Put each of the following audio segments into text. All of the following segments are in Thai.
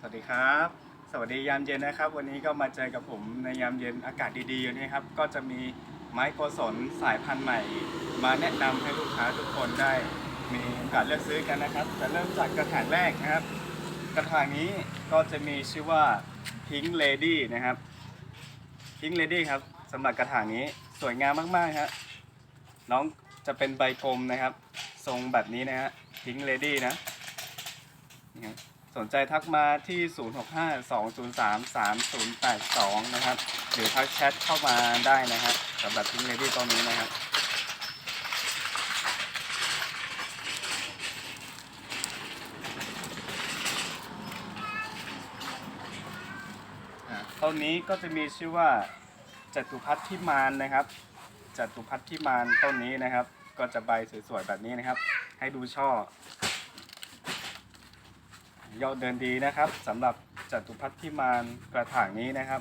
สวัสดีครับ สวัสดียามเย็นนะครับ วันนี้ก็มาเจอกับผมในยามเย็นอากาศดีๆอยู่นี่ครับ ก็จะมีไม้โกศลสายพันธุ์ใหม่ มาแนะนำให้ลูกค้าทุกคนได้ มีโอกาสเลือกซื้อกันนะครับ จะเริ่มจากกระถางแรกนะครับ กระถางนี้ก็จะมีชื่อว่า Pink Lady นะครับ Pink Lady ครับสำหรับกระถางนี้สวยงามมากๆครับน้องจะเป็นใบกลมนะครับ ทรงแบบนี้นะฮะ Pink Lady นะนี่ครับ สนใจทักมาที่ 0652033082 นะครับ หรือทักแชทเข้ามาได้นะครับสำหรับพิงเลดี้ตัวนี้นะครับต้นนี้ก็จะมีชื่อว่าจัตุพัฒน์พิมานนะครับจัตุพัฒน์พิมานต้นนี้นะครับ ก็จะใบสวยๆแบบนี้นะครับ ให้ดูช่อ ยอดเดินดีนะครับสำหรับจตุพัฒน์พิมานกระถางนี้นะครับ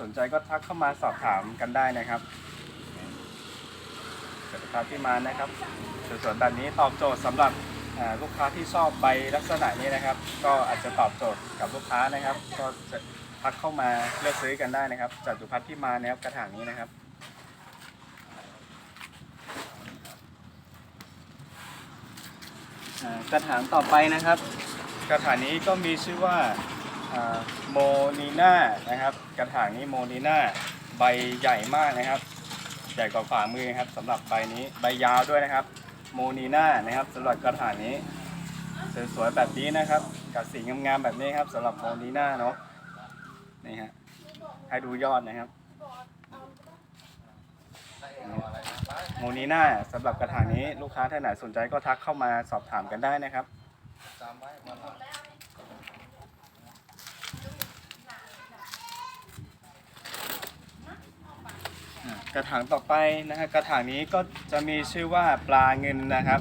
สนใจก็ทักเข้ามาสอบถามกันได้นะครับจตุพัฒน์พิมานนะครับสวนๆแบบนี้ตอบโจทย์สำหรับลูกค้าที่ชอบใบลักษณะนี้นะครับ ก็อาจจะตอบโจทย์กับลูกค้านะครับ ก็จะทักเข้ามาเลือกซื้อกันได้นะครับจตุพัฒน์พิมานนะครับกระถางนี้นะครับกระถางต่อไปนะครับ กระถางนี้ก็มีชื่อว่าโมนีน่านะครับ กระถางนี้โมนีน่าใบใหญ่มากนะครับ ใหญ่กว่าฝ่ามือครับสำหรับใบนี้ใบยาวด้วยนะครับ โมนีน่านะครับสำหรับกระถางนี้สวยๆแบบนี้นะครับกับสีงามๆแบบนี้ครับสำหรับโมนีน่าเนาะนี่ฮะให้ดูยอดนะครับโมนีน่าสำหรับกระถางนี้ลูกค้าท่านไหนสนใจก็ทักเข้ามาสอบถามกันได้นะครับ อ่ากระถางต่อไปนะฮะกระถางนี้ก็จะมีชื่อว่าปลาเงินนะครับ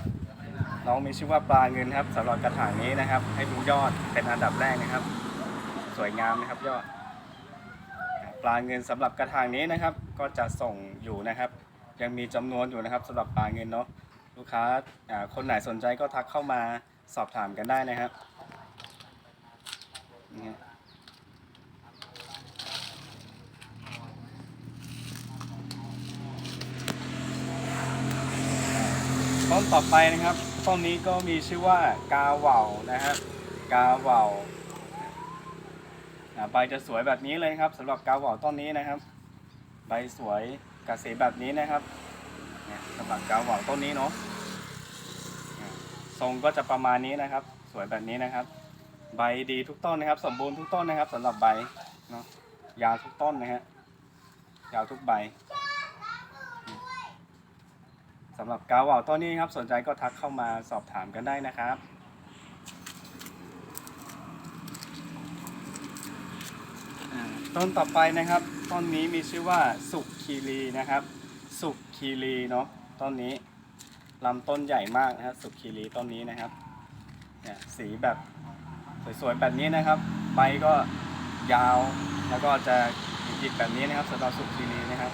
น้องมีชื่อว่าปลาเงินครับสำหรับกระถางนี้นะครับ ให้ดูยอดเป็นอันดับแรกนะครับ สวยงามนะครับยอด ปลาเงินสำหรับกระถางนี้นะครับ ก็จะส่งอยู่นะครับ ยังมีจำนวนอยู่นะครับสำหรับปลาเงินเนาะ ลูกค้าคนไหนสนใจก็ทักเข้ามาสอบถามกันได้นะครับนี่ฮะต้นต่อไปนะครับต้นนี้ก็มีชื่อว่ากาเหว่านะฮะกาเหว่าอ่าใบจะสวยแบบนี้เลยครับสำหรับกาเหว่าต้นนี้นะครับ ใบสวยกระสีแบบนี้นะครับสำหรับกาเหว่าต้นนี้เนาะ ทรงก็จะประมาณนี้นะครับ สวยแบบนี้นะครับ ใบดีทุกต้นนะครับ สมบูรณ์ทุกต้นนะครับสำหรับใบเนาะยาวทุกต้นนะฮะยาวทุกใบสำหรับกาวว่าวต้นนี้ครับสนใจก็ทักเข้ามาสอบถามกันได้นะครับต้นต่อไปนะครับต้นนี้มีชื่อว่าสุกคีรีนะครับ สุกคีรีเนาะต้นนี้ ลำต้นใหญ่มากนะครับสุกีรีต้นนี้นะครับเนี่ยสีแบบสวยๆแบบนี้นะครับ ใบก็ยาวแล้วก็จะหยิกๆแบบนี้นะครับสำหรับสุกีรีนะครับ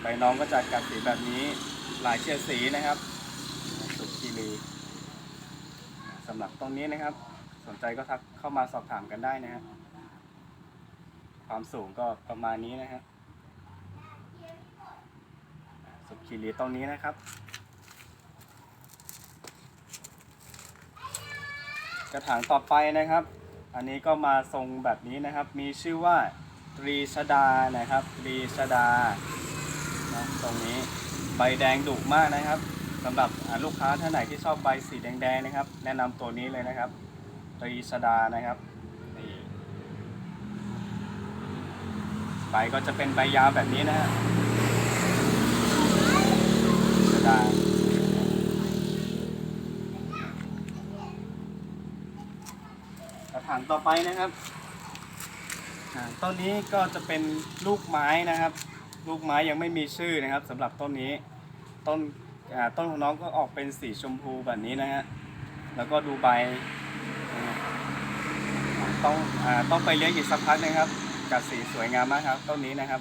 ใบน้องก็จะกัดสีแบบนี้หลายเฉดสีนะครับ สุดคีรีสำหรับตรงนี้นะครับ สนใจก็ทักเข้ามาสอบถามกันได้นะฮะความสูงก็ประมาณนี้นะฮะ สุดคีรีตรงนี้นะครับ กระถางต่อไปนะครับ อันนี้ก็มาทรงแบบนี้นะครับ มีชื่อว่าตรีชดานะครับตรีชดานะตรงนี้ใบแดงดุมากนะครับสำหรับลูกค้าท่านไหนที่ชอบใบสีแดงๆนะครับ แนะนำตัวนี้เลยนะครับตรีชดานะครับนี่ใบก็จะเป็นใบยาวแบบนี้นะฮะ ดากระถางต่อไปนะครับ ต้นนี้ก็จะเป็นลูกไม้นะครับ ลูกไม้ยังไม่มีชื่อนะครับสำหรับต้นนี้ ต้นต้นของน้องก็ออกเป็นสีชมพูแบบนี้นะฮะ แล้วก็ดูใบ ต้องอต้องไปเลี้ยงอีกสักพักนะครับ กัดสีสวยงามมากครับ ต้นนี้นะครับ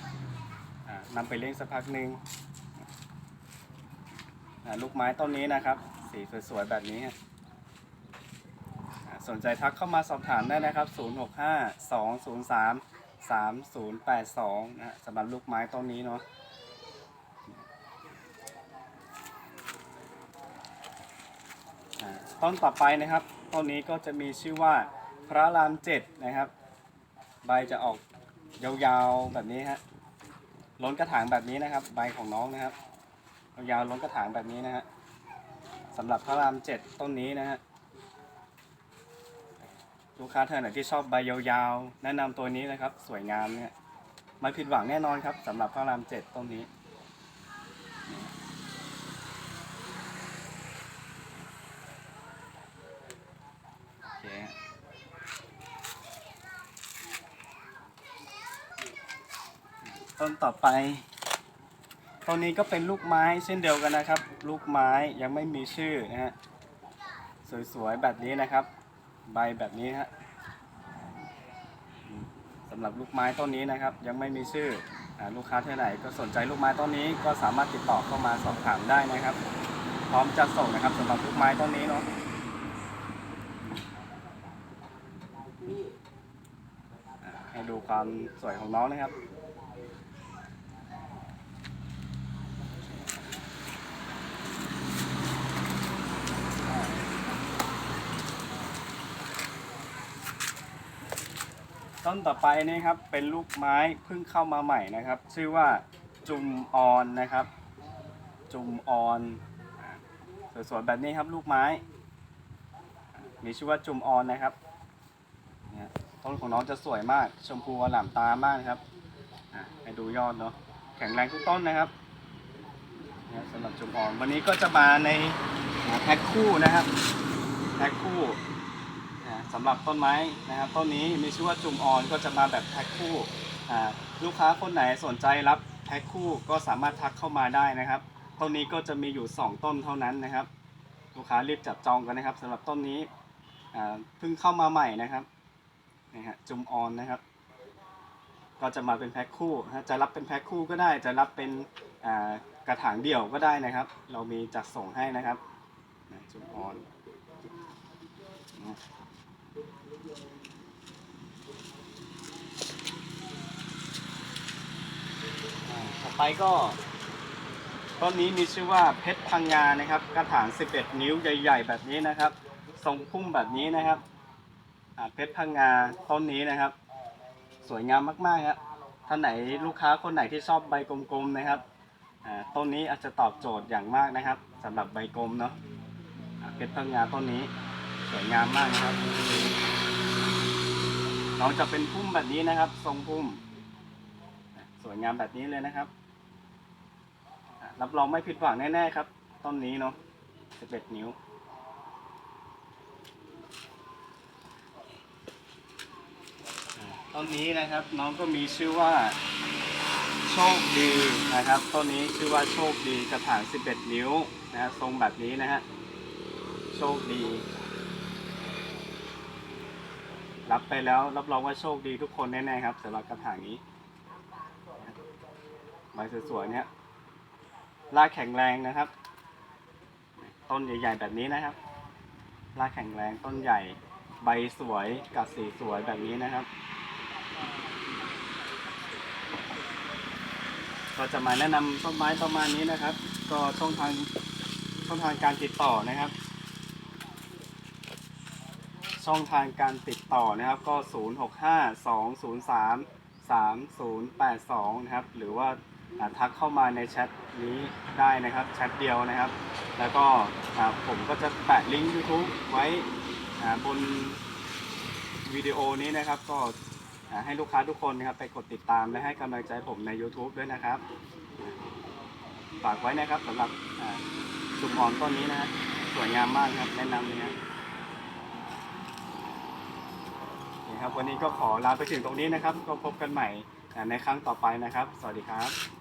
นำไปเลี้ยงสักพักหนึ่ง ลูกไม้ต้นนี้นะครับ สีสวยๆแบบนี้สนใจทักเข้ามาสอบถามได้นะครับ 065 203 3082 นะสำหรับลูกไม้ต้นนี้เนาะต้นต่อไปนะครับต้นนี้ก็จะมีชื่อว่าพระรามเจ็ดนะครับ ใบจะออกยาวๆแบบนี้ฮะล้นกระถางแบบนี้นะครับ ใบของน้องนะครับ ยาวล้นกระถางแบบนี้นะฮะสำหรับพระรามเจ็ดต้นนี้นะฮะลูกค้าท่านไหนที่ชอบใบยาวๆแนะนำตัวนี้นะครับสวยงามเนี่ยไม่ผิดหวังแน่นอนครับสำหรับพระรามเจ็ดต้นนี้ โอเคฮะต้นต่อไป ต้นนี้ก็เป็นลูกไม้เช่นเดียวกันนะครับ ลูกไม้ยังไม่มีชื่อนะฮะสวยๆแบบนี้นะครับ ใบแบบนี้ฮะสำหรับลูกไม้ต้นนี้นะครับ ยังไม่มีชื่ออลูกค้าท่านไหนก็สนใจลูกไม้ต้นนี้ก็สามารถติดต่อเข้ามาสอบถามได้นะครับ พร้อมจะส่งนะครับสำหรับลูกไม้ต้นนี้เนาะให้ดูความสวยของน้องนะครับ ต้นต่อไปนี่ครับเป็นลูกไม้เพิ่งเข้ามาใหม่นะครับ ชื่อว่าจุมออนนะครับ จุมออนสวยๆแบบนี้ครับลูกไม้ มีชื่อว่าจุมออนนะครับเนี่ยต้นของน้องจะสวยมาก ชมพูอลามตามากนครับอะให้ดูยอดเนาะแข็งแรงทุกต้นนะครับเนี่ยสำหรับจุมออนวันนี้ก็จะมาในแพ็คคู่นะครับแพ็คคู่ สำหรับต้นไม้นะครับต้นนี้มีชื่อว่าจุมอ่อนก็จะมาแบบแพ็คคู่ลูกค้าคนไหนสนใจรับแพ็คคู่ก็สามารถทักเข้ามาได้นะครับต้นนี้ก็จะมีอยู่ 2 ต้นเท่านั้นนะครับ ลูกค้ารีบจับจองกันนะครับสำหรับต้นนี้เพิ่งเข้ามาใหม่นะครับนะฮะจุมออนนะครับ ก็จะมาเป็นแพ็คคู่จะรับเป็นแพ็คคู่ก็ได้ จะรับเป็นกระถางเดี่ยวก็ได้นะครับ เรามีจัดส่งให้นะครับจุมออนนะอ่าต่อ ไปก็ต้นนี้มีชื่อว่าเพชรพังงานะครับ กระถาง 11 นิ้วใหญ่ ๆ แบบนี้นะครับ ทรงพุ่มแบบนี้นะครับเพชรพังงาต้นนี้นะครับ สวยงามมากๆครับท่านไหนลูกค้าคนไหนที่ชอบใบกลมๆนะครับต้นนี้อาจจะตอบโจทย์อย่างมากนะครับสำหรับใบกลมเนาะเพชรพังงาต้นนี้สวยงามมากนะครับน้องจะเป็นพุ่มแบบนี้นะครับ ทรงพุ่ม สวยงามแบบนี้เลยนะครับ รับรองไม่ผิดหวังแน่ๆครับต้นนี้เนาะ11 นิ้ว ต้นนี้นะครับน้องก็มีชื่อว่าโชคดีนะครับต้นนี้ชื่อว่าโชคดีกระถาง 11 นิ้วนะฮะทรงแบบนี้นะฮะโชคดี รับไปแล้วรับรองว่าโชคดีทุกคนแน่ๆครับสำหรับกระถางนี้ใบสวยๆเนี่ย รากแข็งแรงนะครับ ต้นใหญ่ ๆ แบบนี้นะครับ รากแข็งแรงต้นใหญ่ ใบสวยกัดสีสวยแบบนี้นะครับ ก็จะมาแนะนำต้นไม้ประมาณนี้นะครับ ก็ช่องทางช่องทางการติดต่อนะครับ ช่องทางการติดต่อนะครับ ก็ 0 6 5 2 0 3 3 0 8 2 นะครับ หรือว่า ทักเข้ามาในแชทนี้ได้นะครับแชทเดียวนะครับ แล้วก็ผมก็จะแปะลิงก์ YouTube ไว้บนวิดีโอนี้นะครับ ก็ให้ลูกค้าทุกคนนะครับไปกดติดตามและให้กำลังใจผมใน YouTube ด้วยนะครับ ฝากไว้นะครับสำหรับอ่าชุมพรต้นนี้นะฮะสวยงามมากครับแนะนำเลยนะครับวันนี้ก็ขอลาไปถึงตรงนี้นะครับ ก็พบกันใหม่ในครั้งต่อไปนะครับ สวัสดีครับ